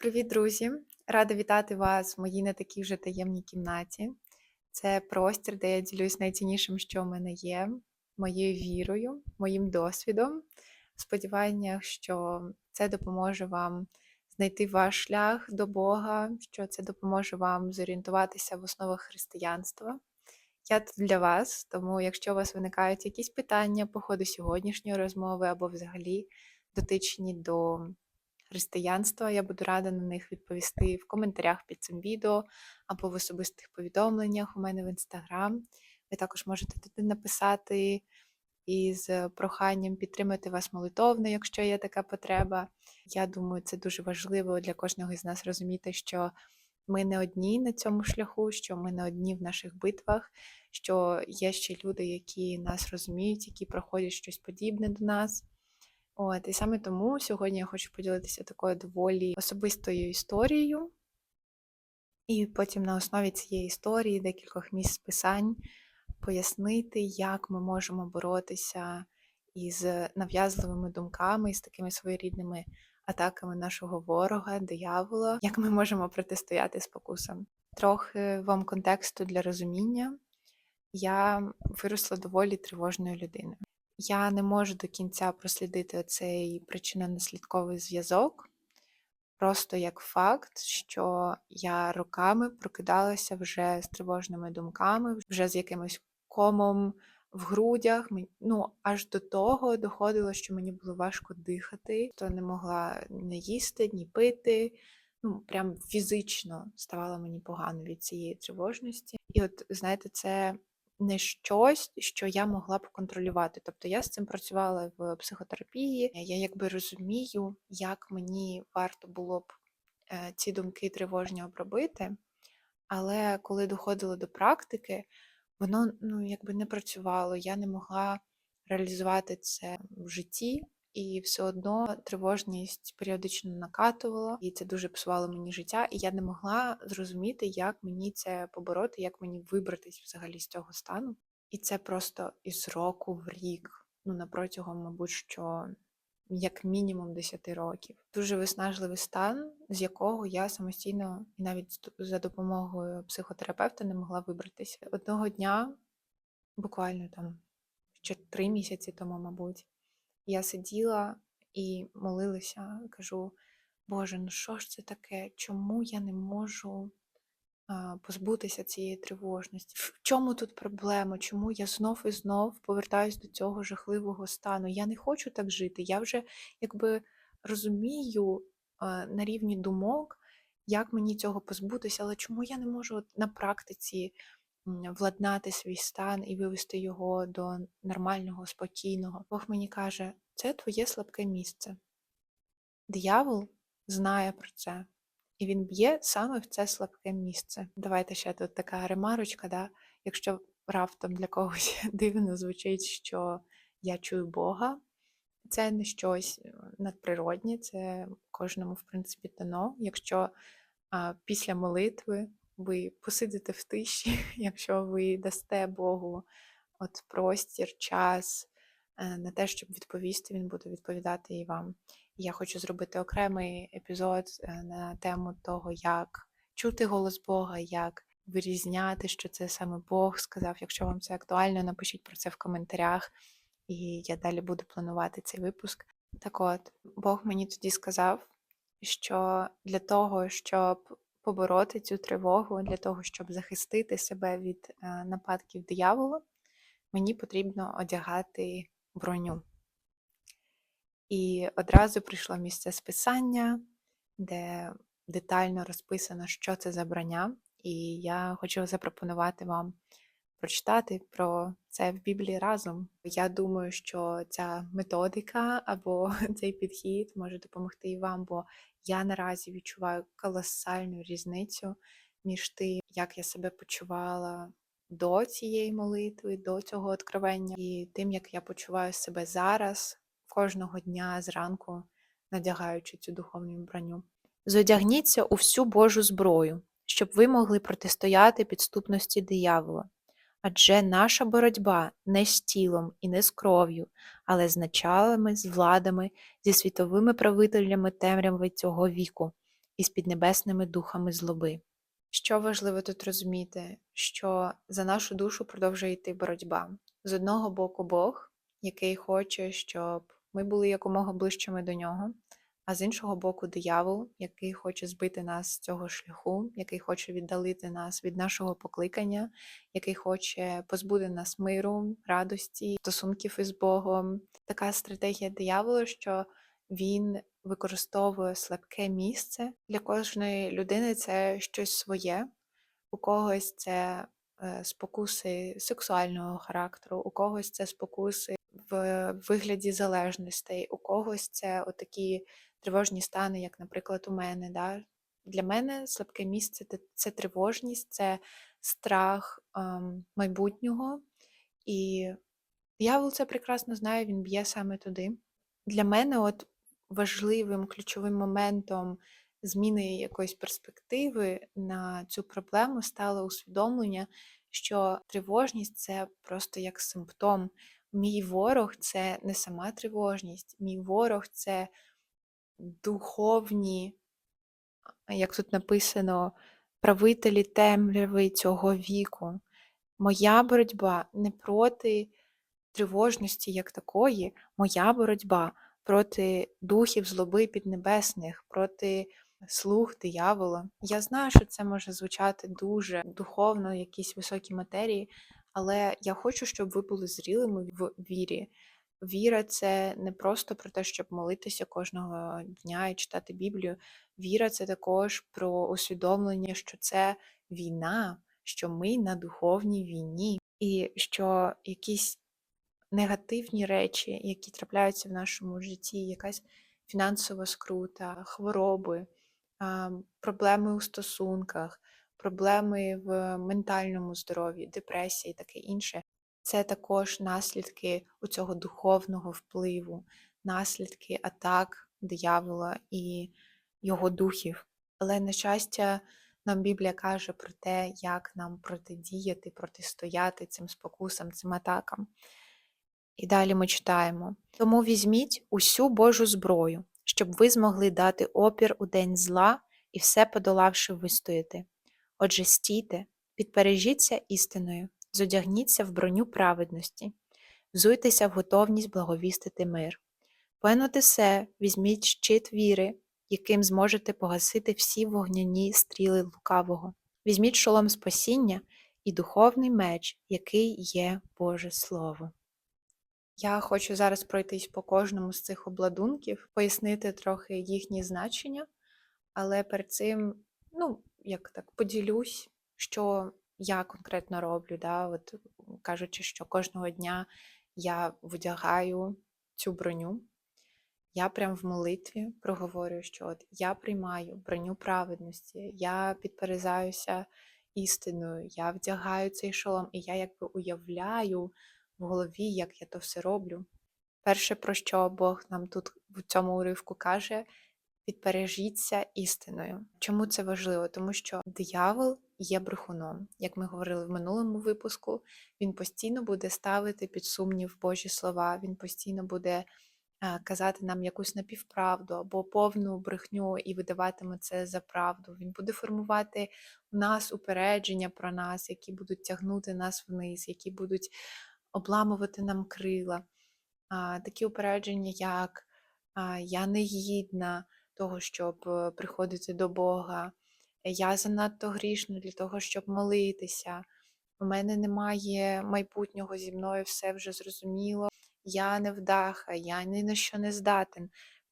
Привіт, друзі! Рада вітати вас в моїй не такій вже таємній кімнаті. Це простір, де я ділюсь найціннішим, що в мене є, моєю вірою, моїм досвідом. В сподіваннях, що це допоможе вам знайти ваш шлях до Бога, що це допоможе вам зорієнтуватися в основах християнства. Я тут для вас, тому якщо у вас виникають якісь питання по ходу сьогоднішньої розмови або взагалі дотичні до християнства, я буду рада на них відповісти в коментарях під цим відео або в особистих повідомленнях у мене в інстаграм. Ви також можете туди написати із проханням підтримати вас молитовно, якщо є така потреба. Я думаю, це дуже важливо для кожного із нас розуміти, що ми не одні на цьому шляху, що ми не одні в наших битвах, що є ще люди, які нас розуміють, які проходять щось подібне до нас. От, і саме тому сьогодні я хочу поділитися такою доволі особистою історією, і потім на основі цієї історії, декількох місць писань, пояснити, як ми можемо боротися із нав'язливими думками, з такими своєрідними атаками нашого ворога, диявола, як ми можемо протистояти спокусам. Трохи вам контексту для розуміння. Я виросла доволі тривожною людиною. Я не можу до кінця прослідити цей причинно-наслідковий зв'язок, просто як факт, що я роками прокидалася вже з тривожними думками, вже з якимось комом в грудях. Ну, аж до того доходило, що мені було важко дихати, то не могла не їсти, ні пити. Ну, прям фізично ставало мені погано від цієї тривожності. І от, знаєте, це не щось, що я могла б контролювати. Тобто я з цим працювала в психотерапії, я якби розумію, як мені варто було б е, ці думки тривожні обробити. Але коли доходило до практики, воно ну, якби не працювало, я не могла реалізувати це в житті. І все одно тривожність періодично накатувала, і це дуже псувало мені життя. І я не могла зрозуміти, як мені це побороти, як мені вибратись взагалі з цього стану. І це просто із року в рік, ну на протягом, мабуть, що як мінімум 10 років. Дуже виснажливий стан, з якого я самостійно і навіть за допомогою психотерапевта не могла вибратися. Одного дня, буквально там ще три місяці тому, мабуть. Я сиділа і молилася, кажу: Боже, ну що ж це таке? Чому я не можу позбутися цієї тривожності? В чому тут проблема? Чому я знов і знов повертаюсь до цього жахливого стану? Я не хочу так жити. Я вже якби розумію на рівні думок, як мені цього позбутися, але чому я не можу на практиці владнати свій стан і вивести його до нормального, спокійного. Бог мені каже, це твоє слабке місце. Диявол знає про це, і він б'є саме в це слабке місце. Давайте ще тут така ремарочка, да? якщо раптом для когось дивно звучить, що я чую Бога. Це не щось е, надприроднє, це кожному, в принципі, дано. Якщо а, після молитви ви посидите в тиші, якщо ви дасте Богу от простір, час е, на те, щоб відповісти, він буде відповідати і вам. Я хочу зробити окремий епізод е, на тему того, як чути голос Бога, як вирізняти, що це саме Бог сказав. Якщо вам це актуально, напишіть про це в коментарях, і я далі буду планувати цей випуск. Так от, Бог мені тоді сказав, що для того, щоб побороти цю тривогу для того, щоб захистити себе від е, нападків диявола, мені потрібно одягати броню. І одразу прийшло місце списання, де детально розписано, що це за броня. І я хочу запропонувати вам прочитати про це в Біблії разом. Я думаю, що ця методика або цей підхід може допомогти і вам, бо я наразі відчуваю колосальну різницю між тим, як я себе почувала до цієї молитви, до цього откровення, і тим, як я почуваю себе зараз, кожного дня зранку, надягаючи цю духовну броню. Зодягніться у всю Божу зброю, щоб ви могли протистояти підступності диявола. Адже наша боротьба не з тілом і не з кров'ю, але з началами, з владами, зі світовими правителями темряви цього віку, із піднебесними духами злоби. Що важливо тут розуміти, що за нашу душу продовжує йти боротьба. З одного боку, Бог, який хоче, щоб ми були якомога ближчими до нього, а з іншого боку, диявол, який хоче збити нас з цього шляху, який хоче віддалити нас від нашого покликання, який хоче позбути нас миру, радості, стосунків із Богом. Така стратегія дияволу, що він використовує слабке місце. Для кожної людини це щось своє, у когось це е, спокуси сексуального характеру, у когось це спокуси в вигляді залежностей, у когось це отакі тривожні стани, як, наприклад, у мене. Да? Для мене слабке місце це- тривожність, це страх ем, майбутнього. І диявол це прекрасно знає, він б'є саме туди. Для мене от важливим ключовим моментом зміни якоїсь перспективи на цю проблему стало усвідомлення, що тривожність це просто як симптом. Мій ворог це не сама тривожність, мій ворог це духовні, як тут написано, правителі темряви цього віку. Моя боротьба не проти тривожності як такої, моя боротьба проти духів злоби піднебесних, проти слуг диявола. Я знаю, що це може звучати дуже духовно, якісь високі матерії, але я хочу, щоб ви були зрілими в вірі. Віра це не просто про те, щоб молитися кожного дня і читати Біблію. Віра це також про усвідомлення, що це війна, що ми на духовній війні, і що якісь негативні речі, які трапляються в нашому житті, якась фінансова скрута, хвороби, проблеми у стосунках, проблеми в ментальному здоров'ї, депресія і таке інше. Це також наслідки у цього духовного впливу, наслідки атак диявола і його духів. Але, на щастя, нам Біблія каже про те, як нам протидіяти, протистояти цим спокусам, цим атакам. І далі ми читаємо: Тому візьміть усю Божу зброю, щоб ви змогли дати опір у день зла і все подолавши вистояти. Отже, стійте, підпережіться істиною, зодягніться в броню праведності, взуйтеся в готовність благовістити мир. Понад усе візьміть щит віри, яким зможете погасити всі вогняні стріли лукавого. Візьміть шолом спасіння і духовний меч, який є Боже Слово. Я хочу зараз пройтись по кожному з цих обладунків, пояснити трохи їхні значення, але перед цим, ну, як так, поділюсь, що я конкретно роблю. Да? От, кажучи, що кожного дня я вдягаю цю броню. Я прям в молитві проговорюю, що от я приймаю броню праведності, я підперезаюся істиною, я вдягаю цей шолом, і я якби уявляю в голові, як я то все роблю. Перше, про що Бог нам тут в цьому уривку каже, підпережіться істиною. Чому це важливо? Тому що диявол є брехуном. Як ми говорили в минулому випуску, він постійно буде ставити під сумнів Божі слова, він постійно буде е, казати нам якусь напівправду або повну брехню і видаватиме це за правду. Він буде формувати в нас упередження про нас, які будуть тягнути нас вниз, які будуть обламувати нам крила. Такі упередження, як я не гідна того, щоб е, приходити до Бога, я занадто грішна для того, щоб молитися. У мене немає майбутнього зі мною, все вже зрозуміло. Я не вдаха, я ні на що не здатен.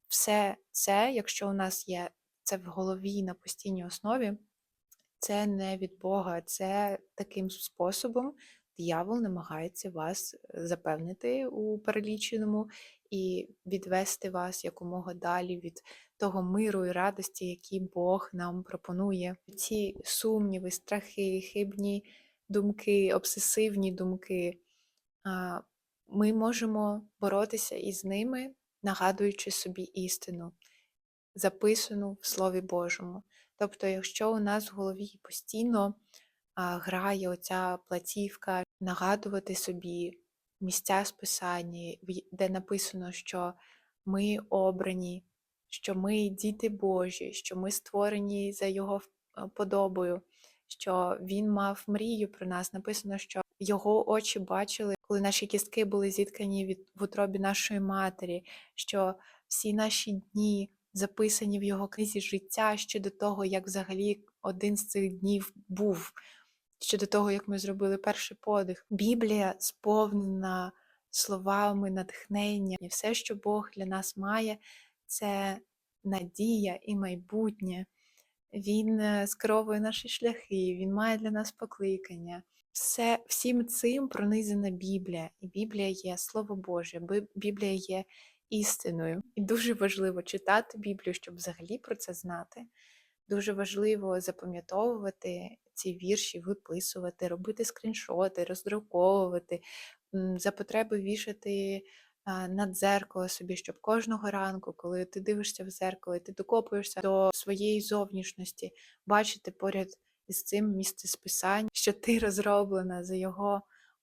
Все це, якщо у нас є це в голові на постійній основі, це не від Бога, це таким способом диявол намагається вас е, запевнити у переліченому і відвести вас якомога далі від того миру і радості, які Бог нам пропонує. Ці сумніви, страхи, хибні думки, обсесивні думки. Ми можемо боротися із ними, нагадуючи собі істину, записану в Слові Божому. Тобто, якщо у нас в голові постійно грає оця платівка, нагадувати собі місця списання, де написано, що ми обрані, що ми діти Божі, що ми створені за Його е, подобою, що Він мав мрію про нас. Написано, що Його очі бачили, коли наші кістки були зіткані від в утробі нашої матері, що всі наші дні записані в його книзі життя ще до того, як взагалі один з цих днів був, ще до того, як ми зробили перший подих. Біблія сповнена словами натхнення, і все, що Бог для нас має, це надія і майбутнє. Він е, скеровує наші шляхи, він має для нас покликання. Все, всім цим пронизана Біблія, і Біблія є Слово Боже, Біблія є істиною. І дуже важливо читати Біблію, щоб взагалі про це знати. Дуже важливо запам'ятовувати ці вірші, виписувати, робити скріншоти, роздруковувати, за потреби вішати на дзеркало собі, щоб кожного ранку, коли ти дивишся в зеркало, і ти докопуєшся до своєї зовнішності, бачити поряд із цим місце списань, що ти розроблена за його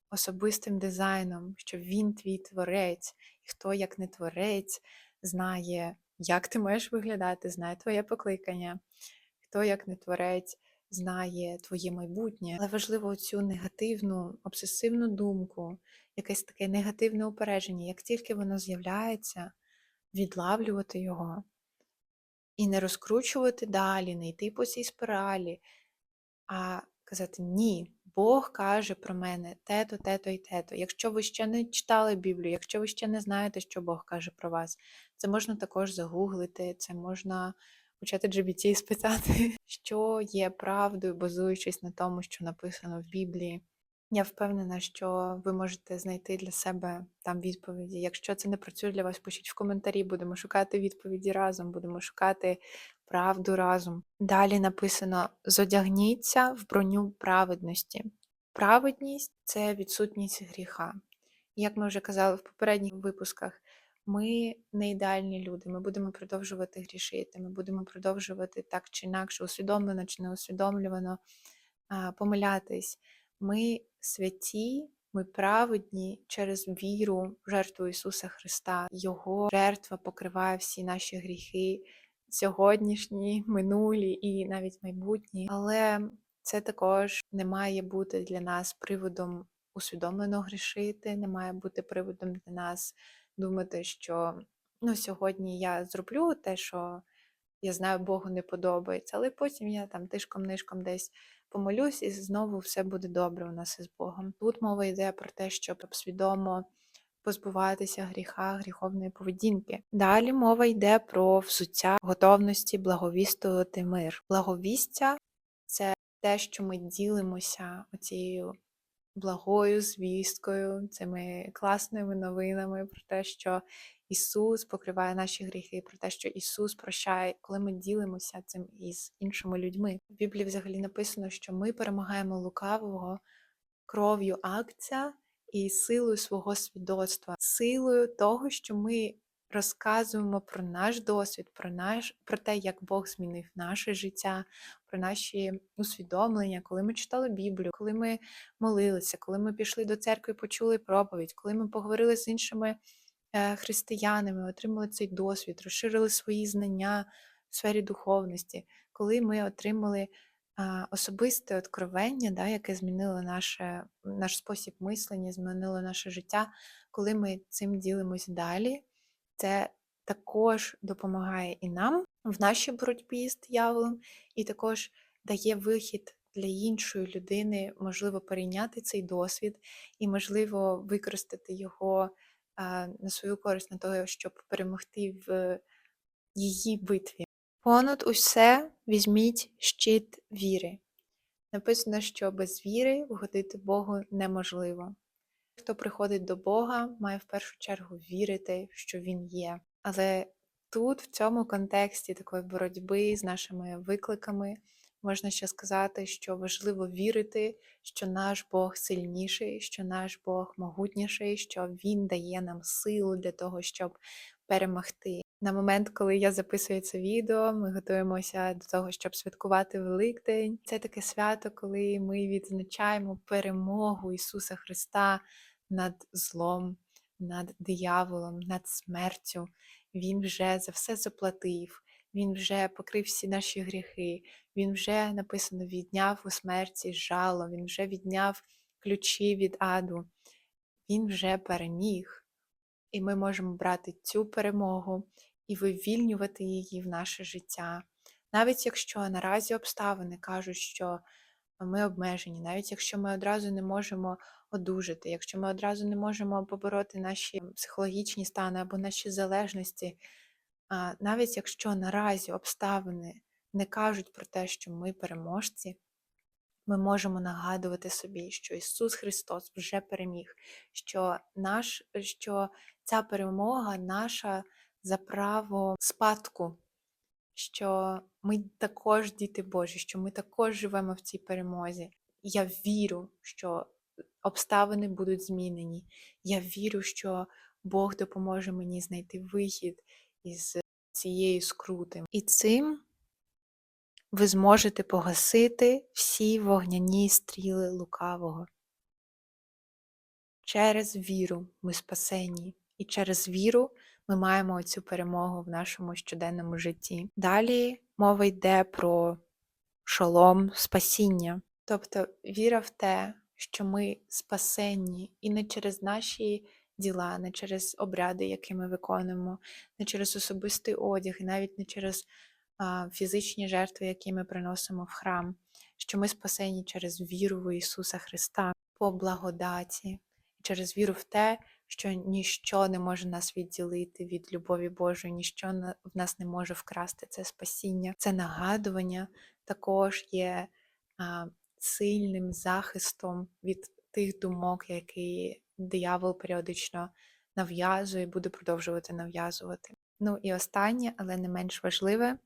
особистим дизайном, що він твій творець, і хто, як не творець, знає, як ти маєш виглядати, знає твоє покликання, хто, як не творець, знає твоє майбутнє. Але важливо цю негативну, обсесивну думку, якесь таке негативне упередження, як тільки воно з'являється, відлавлювати його і не розкручувати далі, не йти по цій спіралі, а казати ні. Бог каже про мене те-то, те-то і те-то. Якщо ви ще не читали Біблію, якщо ви ще не знаєте, що Бог каже про вас, це можна також загуглити, це можна почати GBT спитати, що є правдою, базуючись на тому, що написано в Біблії. Я впевнена, що ви можете знайти для себе там відповіді. Якщо це не працює для вас, пишіть в коментарі, будемо шукати відповіді разом, будемо шукати правду разом. Далі написано: зодягніться в броню праведності. Праведність це відсутність гріха. Як ми вже казали в попередніх випусках, ми не ідеальні люди. Ми будемо продовжувати грішити, ми будемо продовжувати так чи інакше, усвідомлено чи не усвідомлювано помилятись. Ми святі, ми праведні через віру в жертву Ісуса Христа. Його жертва покриває всі наші гріхи, сьогоднішні, минулі і навіть майбутні. Але це також не має бути для нас приводом усвідомлено грішити, не має бути приводом для нас думати, що ну, сьогодні я зроблю те, що я знаю, Богу не подобається, але потім я там тишком-нишком десь помолюсь, і знову все буде добре у нас із Богом. Тут мова йде про те, щоб свідомо позбуватися гріха, гріховної поведінки. Далі мова йде про взуття готовності благовістувати мир. Благовістя це те, що ми ділимося оцією благою звісткою, цими класними новинами про те, що Ісус покриває наші гріхи, про те, що Ісус прощає, коли ми ділимося цим із іншими людьми. В Біблії взагалі написано, що ми перемагаємо лукавого кров'ю акція і силою свого свідоцтва, силою того, що ми розказуємо про наш досвід, про наш про те, як Бог змінив наше життя, про наші усвідомлення, коли ми читали Біблію, коли ми молилися, коли ми пішли до церкви, і почули проповідь, коли ми поговорили з іншими е, християнами, отримали цей досвід, розширили свої знання в сфері духовності, коли ми отримали особисте откровення, да, яке змінило наше, наш спосіб мислення, змінило наше життя, коли ми цим ділимось далі, це також допомагає і нам в нашій боротьбі з дияволом, і також дає вихід для іншої людини, можливо, перейняти цей досвід і, можливо, використати його на свою користь, на того, щоб перемогти в її битві. Понад усе візьміть щит віри. Написано, що без віри вгодити Богу неможливо. Хто приходить до Бога, має в першу чергу вірити, що Він є. Але тут, в цьому контексті такої боротьби з нашими викликами, можна ще сказати, що важливо вірити, що наш Бог сильніший, що наш Бог могутніший, що Він дає нам силу для того, щоб перемогти. На момент, коли я записую це відео, ми готуємося до того, щоб святкувати Великдень. Це таке свято, коли ми відзначаємо перемогу Ісуса Христа над злом, над дияволом, над смертю. Він вже за все заплатив, Він вже покрив всі наші гріхи, Він вже написано відняв у смерті жало, Він вже відняв ключі від аду, Він вже переміг. І ми можемо брати цю перемогу і вивільнювати її в наше життя. Навіть якщо наразі обставини кажуть, що ми обмежені, навіть якщо ми одразу не можемо одужати, якщо ми одразу не можемо побороти наші психологічні стани або наші залежності, навіть якщо наразі обставини не кажуть про те, що ми переможці, ми можемо нагадувати собі, що Ісус Христос вже переміг, що, наш, що ця перемога наша за право спадку, що ми також діти Божі, що ми також живемо в цій перемозі. Я вірю, що обставини будуть змінені. Я вірю, що Бог допоможе мені знайти вихід із цієї скрути. І цим ви зможете погасити всі вогняні стріли лукавого. Через віру ми спасені, і через віру ми маємо цю перемогу в нашому щоденному житті. Далі мова йде про шолом спасіння, тобто віра в те, що ми спасенні і не через наші діла, не через обряди, які ми виконуємо, не через особистий одяг, і навіть не через а, фізичні жертви, які ми приносимо в храм, що ми спасені через віру в Ісуса Христа по благодаті, через віру в те, що ніщо не може нас відділити від любові Божої, ніщо в нас не може вкрасти це спасіння. Це нагадування також є сильним захистом від тих думок, які диявол періодично нав'язує буде продовжувати нав'язувати. Ну і останнє, але не менш важливе,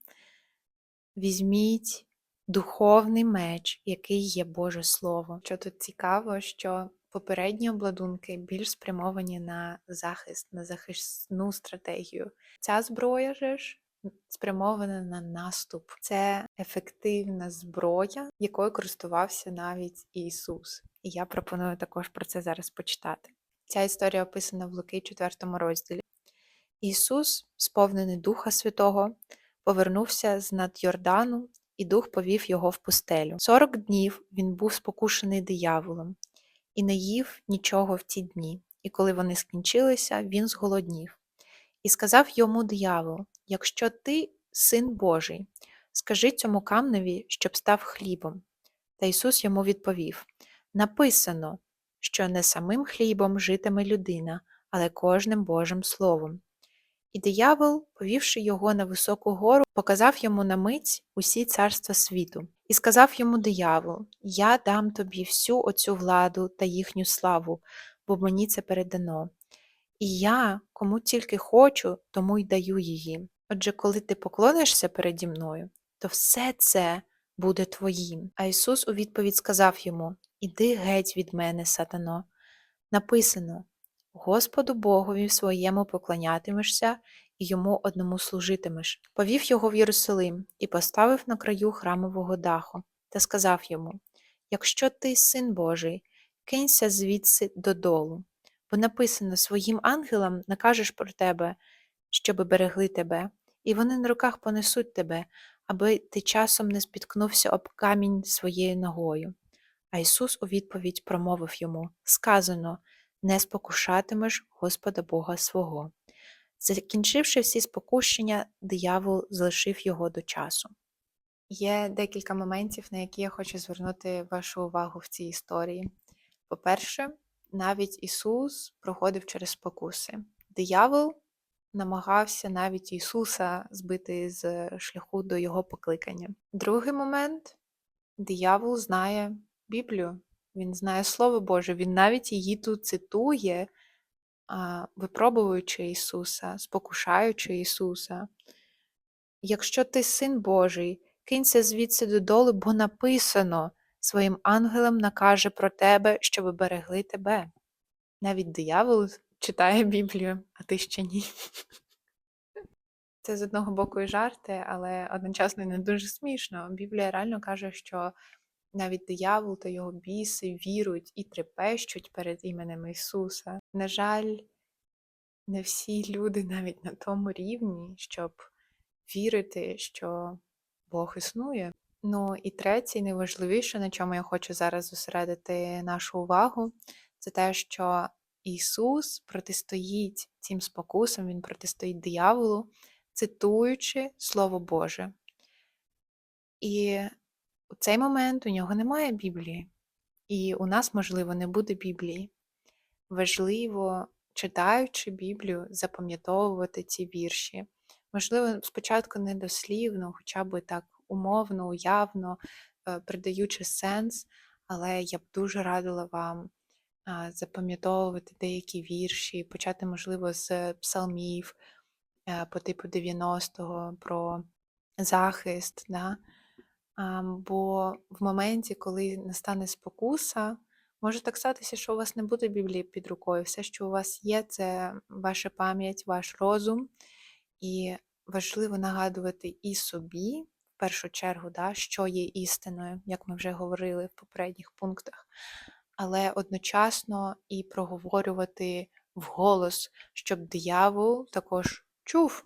візьміть духовний меч, який є Боже Слово. Що тут цікаво, що попередні обладунки більш спрямовані на захист, на захисну стратегію. Ця зброя же ж спрямована на наступ. Це ефективна зброя, якою користувався навіть Ісус. І я пропоную також про це зараз почитати. Ця історія описана в Луки 4 розділі. Ісус, сповнений Духа Святого, повернувся з над Йордану, і дух повів його в пустелю. Сорок днів він був спокушений дияволом і не їв нічого в ті дні. І коли вони скінчилися, він зголоднів. І сказав йому диявол: Якщо ти син Божий, скажи цьому камневі, щоб став хлібом. Та Ісус йому відповів: Написано, що не самим хлібом житиме людина, але кожним Божим Словом. І диявол, повівши його на високу гору, показав йому на мить усі царства світу, і сказав йому диявол: Я дам тобі всю оцю владу та їхню славу, бо мені це передано. І я, кому тільки хочу, тому й даю її. Отже, коли ти поклонишся переді мною, то все це буде твоїм. А Ісус у відповідь сказав йому: Іди геть від мене, сатано. Написано: Господу Богові своєму поклонятимешся і йому одному служитимеш. Повів його в Єрусалим і поставив на краю храмового даху та сказав йому: Якщо ти син Божий, кинься звідси додолу, бо написано своїм ангелам накажеш про тебе, щоби берегли тебе, і вони на руках понесуть тебе, аби ти часом не спіткнувся об камінь своєю ногою. А Ісус у відповідь промовив йому: Сказано, не спокушатимеш Господа Бога свого. Закінчивши всі спокушення, диявол залишив його до часу. Є декілька моментів, на які я хочу звернути вашу увагу в цій історії. По-перше, навіть Ісус проходив через спокуси. Диявол намагався навіть Ісуса збити з шляху до Його покликання. Другий момент диявол знає Біблію, він знає Слово Боже, він навіть її тут цитує, випробуючи Ісуса, спокушаючи Ісуса. Якщо ти син Божий, кинься звідси додолу, бо написано, своїм ангелам накаже про тебе, щоб берегли тебе. Навіть диявол читає Біблію, а ти ще ні. Це з одного боку і жарти, але одночасно не дуже смішно. Біблія реально каже, що навіть диявол та його біси вірують і трепещуть перед іменем Ісуса. На жаль, не всі люди навіть на тому рівні, щоб вірити, що Бог існує. Ну і третє, і найважливіше, на чому я хочу зараз зосередити нашу увагу, це те, що Ісус протистоїть цим спокусам, Він протистоїть дияволу, цитуючи Слово Боже. І у цей момент у нього немає Біблії. І у нас, можливо, не буде Біблії. Важливо, читаючи Біблію, запам'ятовувати ці вірші. Можливо, спочатку не дослівно, хоча б так умовно, уявно, е, придаючи сенс, але я б дуже радила вам запам'ятовувати деякі вірші, почати, можливо, з псалмів е, по типу 90-го про захист. Да? Бо в моменті, коли настане спокуса, може так статися, що у вас не буде Біблії під рукою. Все, що у вас є, це ваша пам'ять, ваш розум. І важливо нагадувати і собі, першу чергу, да, що є істиною, як ми вже говорили в попередніх пунктах, але одночасно і проговорювати вголос, щоб диявол також чув,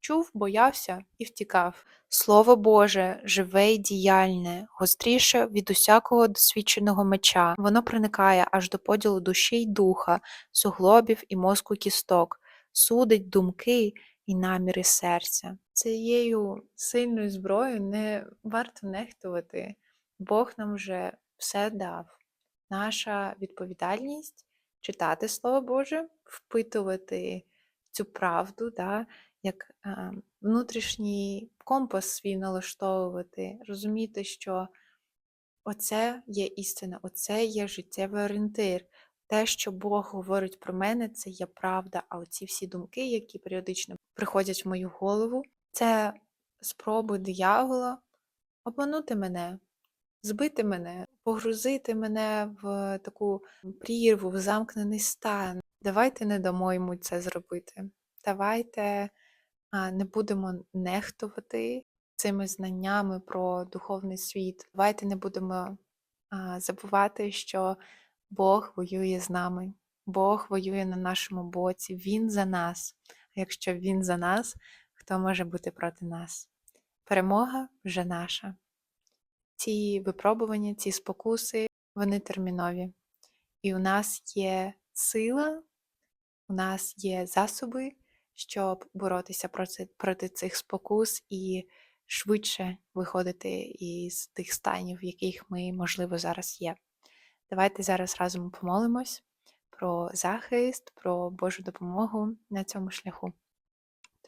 чув, боявся і втікав. Слово Боже, живе й діяльне, гостріше від усякого досвідченого меча. Воно проникає аж до поділу душі й духа, суглобів і мозку кісток, судить думки і наміри серця. Цією сильною зброєю не варто нехтувати. Бог нам вже все дав. Наша відповідальність читати Слово Боже, впитувати цю правду, да, як е, внутрішній компас свій налаштовувати, розуміти, що оце є істина, оце є життєвий орієнтир. Те, що Бог говорить про мене, це є правда. А оці всі думки, які періодично приходять в мою голову, це спроби диявола обманути мене, збити мене, погрузити мене в таку прірву, в замкнений стан. Давайте не дамо йому це зробити. Давайте не будемо нехтувати цими знаннями про духовний світ. Давайте не будемо забувати, що Бог воює з нами, Бог воює на нашому боці, Він за нас. Якщо Він за нас, хто може бути проти нас? Перемога вже наша. Ці випробування, ці спокуси, вони термінові. І у нас є сила, у нас є засоби, щоб боротися проти, проти цих спокус і швидше виходити із тих станів, в яких ми, можливо, зараз є. Давайте зараз разом помолимось про захист, про Божу допомогу на цьому шляху.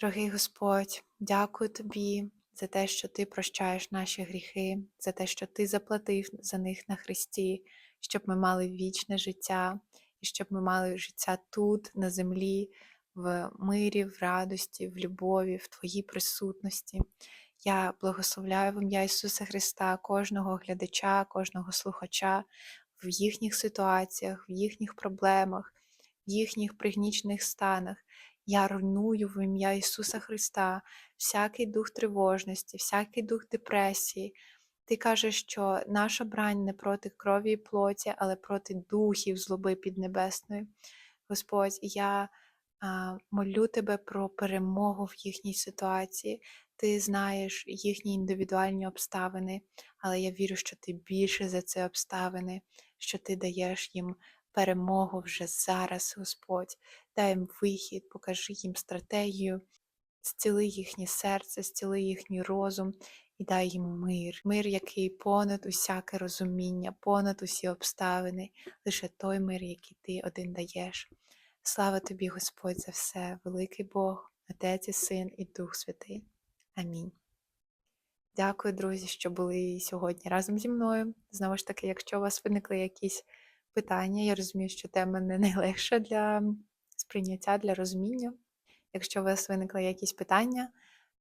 Дорогий Господь, дякую Тобі за те, що Ти прощаєш наші гріхи, за те, що Ти заплатив за них на Христі, щоб ми мали вічне життя, і щоб ми мали життя тут, на землі, в мирі, в радості, в любові, в Твоїй присутності. Я благословляю в ім'я Ісуса Христа кожного глядача, кожного слухача в їхніх ситуаціях, в їхніх проблемах, в їхніх пригнічених станах. Я руйную в ім'я Ісуса Христа всякий дух тривожності, всякий дух депресії. Ти кажеш, що наша брань не проти крові і плоті, але проти духів злоби піднебесної. Господь, я а, молю тебе про перемогу в їхній ситуації. Ти знаєш їхні індивідуальні обставини, але я вірю, що ти більше за ці обставини, що ти даєш їм перемогу вже зараз, Господь. Дай їм вихід, покажи їм стратегію, зціли їхнє серце, зціли їхній розум і дай їм мир. Мир, який понад усяке розуміння, понад усі обставини, лише той мир, який ти один даєш. Слава тобі, Господь, за все, великий Бог, Отець і Син і Дух Святий. Амінь. Дякую, друзі, що були сьогодні разом зі мною. Знову ж таки, якщо у вас виникли якісь питання, я розумію, що тема не найлегша для сприйняття, для розуміння. Якщо у вас виникли якісь питання,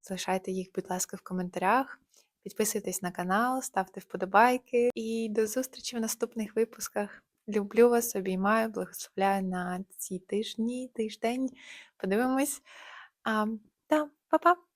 залишайте їх, будь ласка, в коментарях. Підписуйтесь на канал, ставте вподобайки і до зустрічі в наступних випусках. Люблю вас, обіймаю, благословляю на ці тижні, тиждень. Подивимось. А, та, па-па!